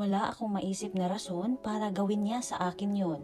Wala akong maisip na rason para gawin niya sa akin yon.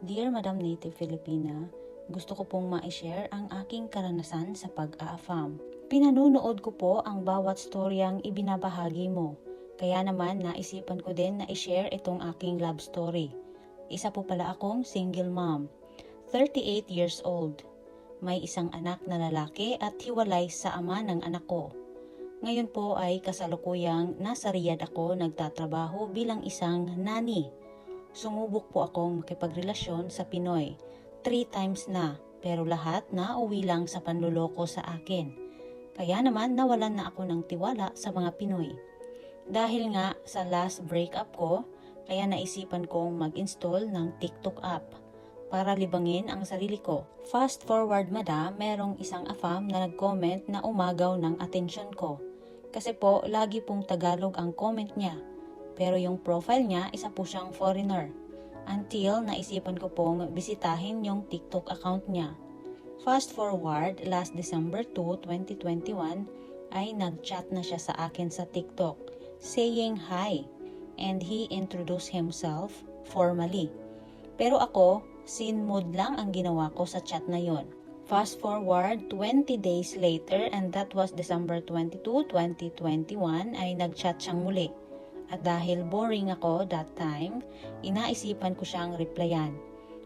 Dear Madam Native Filipina, gusto ko pong ma-share ang aking karanasan sa pag-aafam. Pinanunood ko po ang bawat storyang ibinabahagi mo. Kaya naman naisipan ko din na i-share itong aking love story. Isa po pala akong single mom, 38 years old. May isang anak na lalaki at hiwalay sa ama ng anak ko. Ngayon po ay kasalukuyang nasa Riyadh ako nagtatrabaho bilang isang nani. Sumubok po akong makipagrelasyon sa Pinoy. Three times na, pero lahat na uwi lang sa panluloko sa akin. Kaya naman nawalan na ako ng tiwala sa mga Pinoy. Dahil nga sa last breakup ko, kaya naisipan kong mag-install ng TikTok app para libangin ang sarili ko. Fast forward madam, merong isang afam na nag-comment na umagaw ng atensyon ko. Kasi po, lagi pong Tagalog ang comment niya. Pero yung profile niya, isa po siyang foreigner. Until naisipan ko pong bisitahin yung TikTok account niya. Fast forward, last December 2, 2021, ay nag-chat na siya sa akin sa TikTok saying hi and he introduced himself formally. Pero ako, scene mode lang ang ginawa ko sa chat na yon. Fast forward 20 days later and that was December 22, 2021 ay nag-chat siyang muli. At dahil boring ako that time, inaisipan ko siyang replyan.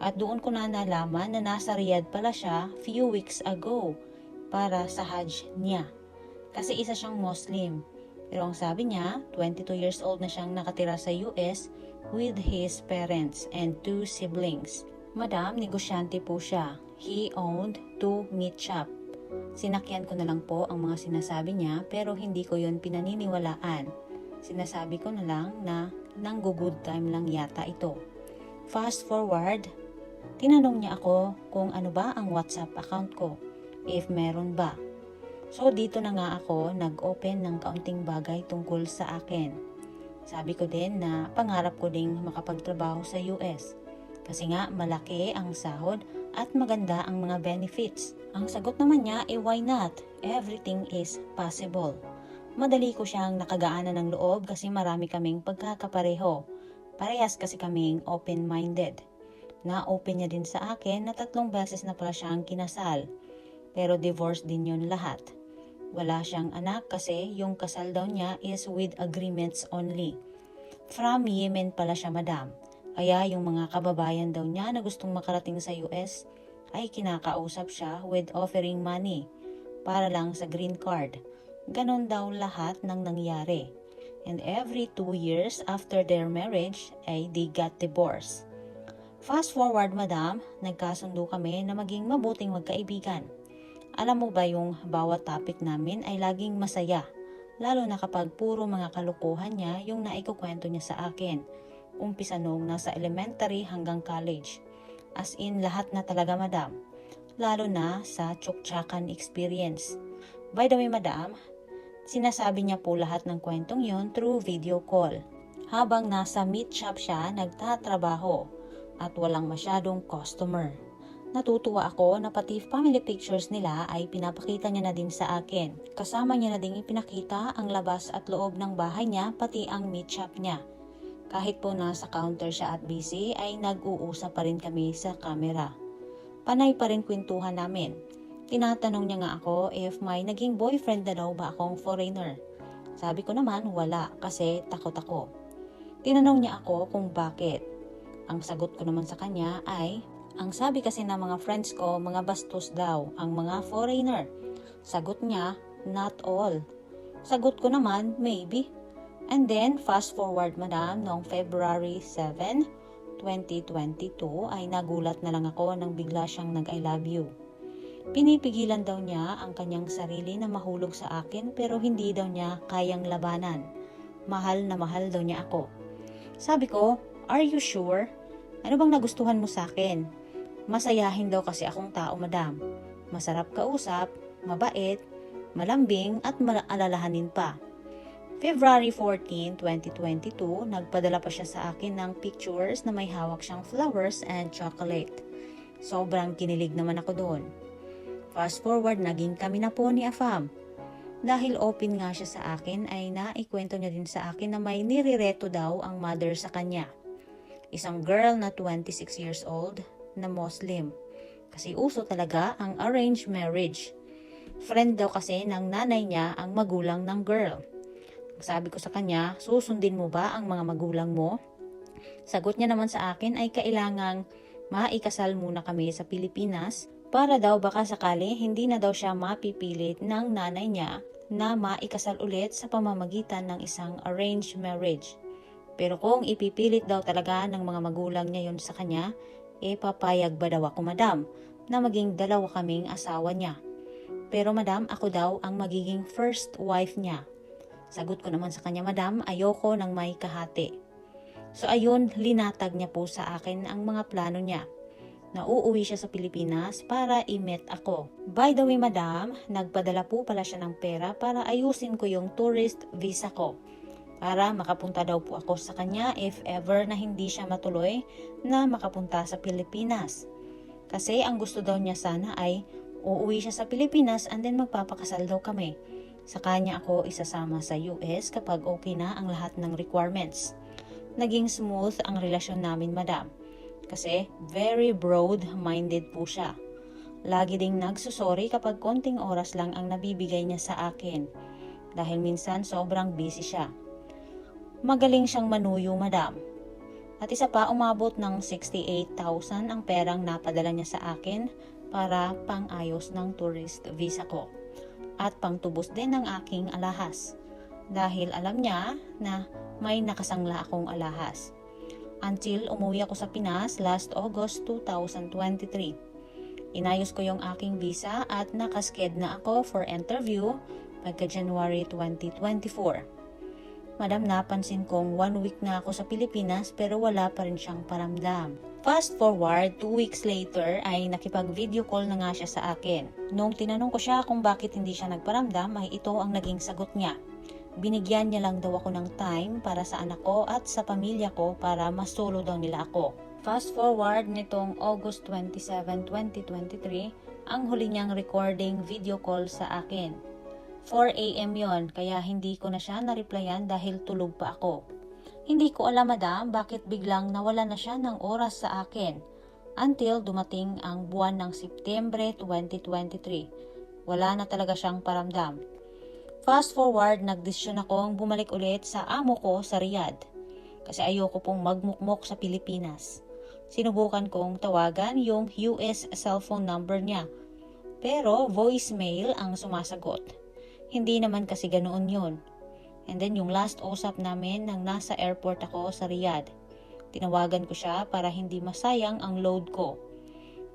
At doon ko na nalaman na nasa Riyadh pala siya few weeks ago para sa Hajj niya. Kasi isa siyang Muslim. Pero ang sabi niya, 22 years old na siyang nakatira sa US with his parents and two siblings. Madam, negosyante po siya. He owned two meat shop. Sinakyan ko na lang po ang mga sinasabi niya pero hindi ko yon pinaniniwalaan. Sinasabi ko na lang na nanggo good time lang yata ito. Fast forward, tinanong niya ako kung ano ba ang WhatsApp account ko, if meron ba. So dito na nga ako nag-open ng kaunting bagay tungkol sa akin. Sabi ko din na pangarap ko ding makapagtrabaho sa US. Kasi nga malaki ang sahod at maganda ang mga benefits. Ang sagot naman niya eh why not? Everything is possible. Madali ko siyang nakagaanan ng loob kasi marami kaming pagkakapareho. Parehas kasi kaming open-minded. Na-open niya din sa akin na tatlong beses na pala siyang kinasal. Pero divorce din yun lahat. Wala siyang anak kasi yung kasal daw niya is with agreements only. From Yemen pala siya madam. Kaya yung mga kababayan daw niya na gustong makarating sa US ay kinakausap siya with offering money para lang sa green card. Ganon daw lahat ng nangyari. And every two years after their marriage ay they got divorced. Fast forward madam, nagkasundo kami na maging mabuting magkaibigan. Alam mo ba yung bawat topic namin ay laging masaya, lalo na kapag puro mga kalukuhan niya yung naikukwento niya sa akin. Umpisa nung nasa elementary hanggang college. As in lahat na talaga madam, lalo na sa tsuktsakan experience. By the way madam, sinasabi niya po lahat ng kwentong yon through video call. Habang nasa meat shop siya nagtatrabaho at walang masyadong customer. Natutuwa ako na pati family pictures nila ay pinapakita niya na din sa akin. Kasama niya na din ipinakita ang labas at loob ng bahay niya pati ang meat shop niya. Kahit po nasa counter siya at busy ay nag-uusap pa rin kami sa camera. Panay pa rin kwentuhan namin. Tinatanong niya nga ako if may naging boyfriend na daw ba akong foreigner. Sabi ko naman wala kasi takot ako. Tinanong niya ako kung bakit. Ang sagot ko naman sa kanya ay ang sabi kasi ng mga friends ko, mga bastos daw, ang mga foreigner. Sagot niya, not all. Sagot ko naman, maybe. And then, fast forward madam, noong February 7, 2022, ay nagulat na lang ako nang bigla siyang nag-I love you. Pinipigilan daw niya ang kanyang sarili na mahulog sa akin pero hindi daw niya kayang labanan. Mahal na mahal daw niya ako. Sabi ko, are you sure? Ano bang nagustuhan mo sa akin? Masayahin daw kasi akong tao, madam. Masarap kausap, mabait, malambing at maalalahanin pa. February 14, 2022, nagpadala pa siya sa akin ng pictures na may hawak siyang flowers and chocolate. Sobrang kinilig naman ako doon. Fast forward, naging kami na po ni Afam. Dahil open nga siya sa akin ay naikwento niya din sa akin na may nirireto daw ang mother sa kanya. Isang girl na 26 years old na Muslim. Kasi uso talaga ang arranged marriage. Friend daw kasi ng nanay niya ang magulang ng girl. Sabi ko sa kanya, susundin mo ba ang mga magulang mo? Sagot niya naman sa akin ay kailangang maikasal muna kami sa Pilipinas para daw baka sakali hindi na daw siya mapipilit ng nanay niya na maikasal ulit sa pamamagitan ng isang arranged marriage. Pero kung ipipilit daw talaga ng mga magulang niya yon sa kanya, e papayag ba daw ako madam na maging dalawa kaming asawa niya. Pero madam, ako daw ang magiging first wife niya. Sagot ko naman sa kanya, madam, ayoko ng may kahati. So ayun, linatag niya po sa akin ang mga plano niya. na uuwi siya sa Pilipinas para i-meet ako. By the way, madam, nagpadala po pala siya ng pera para ayusin ko yung tourist visa ko. Para makapunta daw po ako sa kanya if ever na hindi siya matuloy na makapunta sa Pilipinas. Kasi ang gusto daw niya sana ay uuwi siya sa Pilipinas and then magpapakasal daw kami. Sa kanya ako isasama sa US kapag okay na ang lahat ng requirements. Naging smooth ang relasyon namin, madam. Kasi very broad-minded po siya. Lagi ding nagsusori kapag konting oras lang ang nabibigay niya sa akin. Dahil minsan sobrang busy siya. Magaling siyang manuyo, madam. At isa pa, umabot ng 68,000 ang perang napadala niya sa akin para pang-ayos ng tourist visa ko. At pangtubos din ng aking alahas. Dahil alam niya na may nakasangla akong alahas. Until umuwi ako sa Pinas last August 2023. Inayos ko yung aking visa at nakasked na ako for interview pagka January 2024. Madam, napansin kong one week na ako sa Pilipinas pero wala pa rin siyang paramdam. Fast forward, two weeks later ay nakipag-video call na nga siya sa akin. Nung tinanong ko siya kung bakit hindi siya nagparamdam ay ito ang naging sagot niya. Binigyan niya lang daw ako ng time para sa anak ko at sa pamilya ko para masolo daw nila ako. Fast forward nitong August 27, 2023, ang huli niyang recording video call sa akin. 4 a.m. yon kaya hindi ko na siya na-replyan dahil tulog pa ako. Hindi ko alam madam bakit biglang nawala na siya ng oras sa akin until dumating ang buwan ng Setyembre 2023. Wala na talaga siyang paramdam. Fast forward, nagdesisyon akong bumalik ulit sa amo ko sa Riyadh kasi ayoko pong magmukmok sa Pilipinas. Sinubukan kong tawagan yung US cellphone number niya pero voicemail ang sumasagot. Hindi naman kasi ganoon yun. And then yung last usap namin nang nasa airport ako sa Riyadh. Tinawagan ko siya para hindi masayang ang load ko.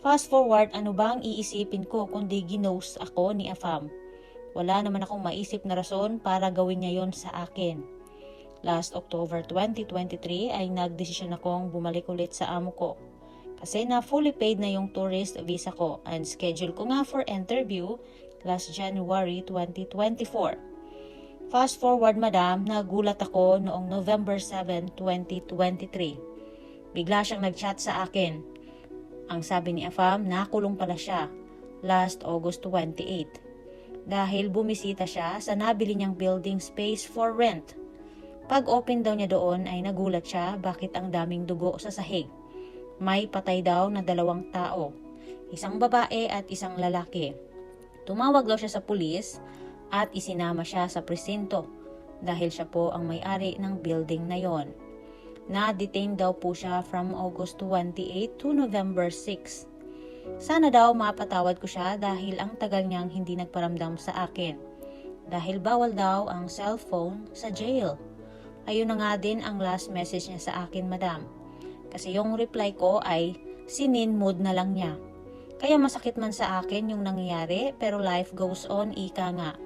Fast forward, ano ba ang iisipin ko kundi ginos ako ni Afam? Wala naman akong maisip na rason para gawin niya yon sa akin. Last October 2023 ay nagdesisyon akong bumalik ulit sa amo ko. Kasi na fully paid na yung tourist visa ko and schedule ko nga for interview last January 2024. Fast forward madam, nagulat ako noong November 7, 2023. Bigla siyang nagchat sa akin. Ang sabi ni Afam, nakulong pala siya last August 28 dahil bumisita siya sa nabili niyang building space for rent. Pag open daw niya doon ay nagulat siya bakit ang daming dugo sa sahig. May patay daw na dalawang tao, isang babae at isang lalaki. Tumawag daw siya sa pulis at isinama siya sa presinto dahil siya po ang may-ari ng building na yon. Na-detain daw po siya from August 28 to November 6. Sana daw mapatawad ko siya dahil ang tagal niyang hindi nagparamdam sa akin. Dahil bawal daw ang cellphone sa jail. Ayun na nga din ang last message niya sa akin, madam. Kasi yung reply ko ay sinin mood na lang niya. Kaya masakit man sa akin yung nangyayari pero life goes on ika nga.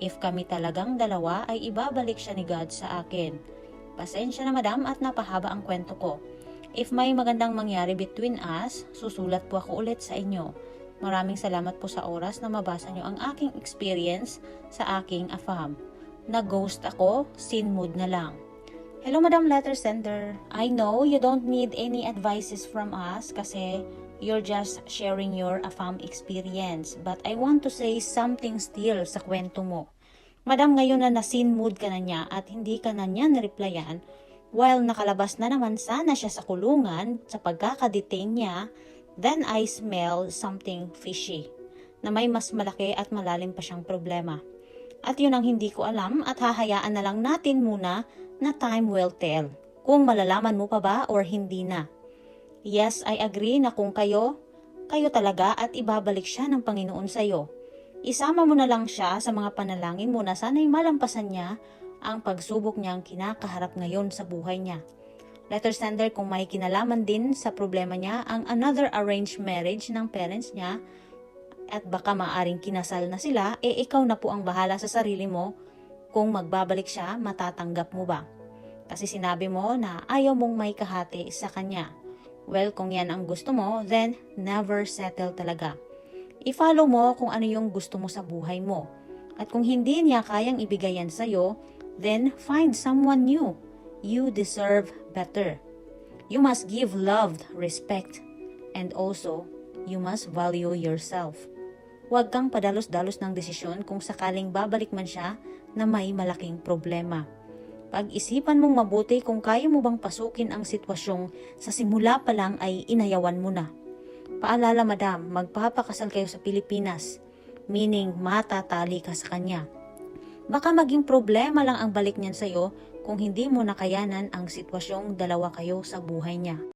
If kami talagang dalawa ay ibabalik siya ni God sa akin. Pasensya na madam at napahaba ang kwento ko. If may magandang mangyari between us, susulat po ako ulit sa inyo. Maraming salamat po sa oras na mabasa nyo ang aking experience sa aking afam. Nag-ghost ako, sin mood na lang. Hello Madam Letter Sender. I know you don't need any advices from us kasi You're just sharing your AFAM experience. But I want to say something still sa kwento mo. Madam, ngayon na nasin mood ka na niya at hindi ka na niya na-replyan, while nakalabas na naman sana siya sa kulungan sa pagkakadetain niya, then I smell something fishy na may mas malaki at malalim pa siyang problema. At yun ang hindi ko alam at hahayaan na lang natin muna na time will tell kung malalaman mo pa ba or hindi na. Yes, I agree na kung kayo, kayo talaga at ibabalik siya ng Panginoon sa iyo. Isama mo na lang siya sa mga panalangin mo na sana'y malampasan niya ang pagsubok niyang kinakaharap ngayon sa buhay niya. Letter sender kung may kinalaman din sa problema niya ang another arranged marriage ng parents niya at baka maaring kinasal na sila, eh ikaw na po ang bahala sa sarili mo kung magbabalik siya, matatanggap mo ba? Kasi sinabi mo na ayaw mong may kahati sa kanya. Well, kung yan ang gusto mo, then never settle talaga. I-follow mo kung ano yung gusto mo sa buhay mo. At kung hindi niya kayang ibigay yan sa'yo, then find someone new. You deserve better. You must give love, respect, and also, you must value yourself. Huwag kang padalos-dalos ng desisyon kung sakaling babalik man siya na may malaking problema. Pag-isipan mong mabuti kung kaya mo bang pasukin ang sitwasyong sa simula pa lang ay inayawan mo na. Paalala madam, magpapakasal kayo sa Pilipinas, meaning matatali ka sa kanya. Baka maging problema lang ang balik niyan sa'yo kung hindi mo nakayanan ang sitwasyong dalawa kayo sa buhay niya.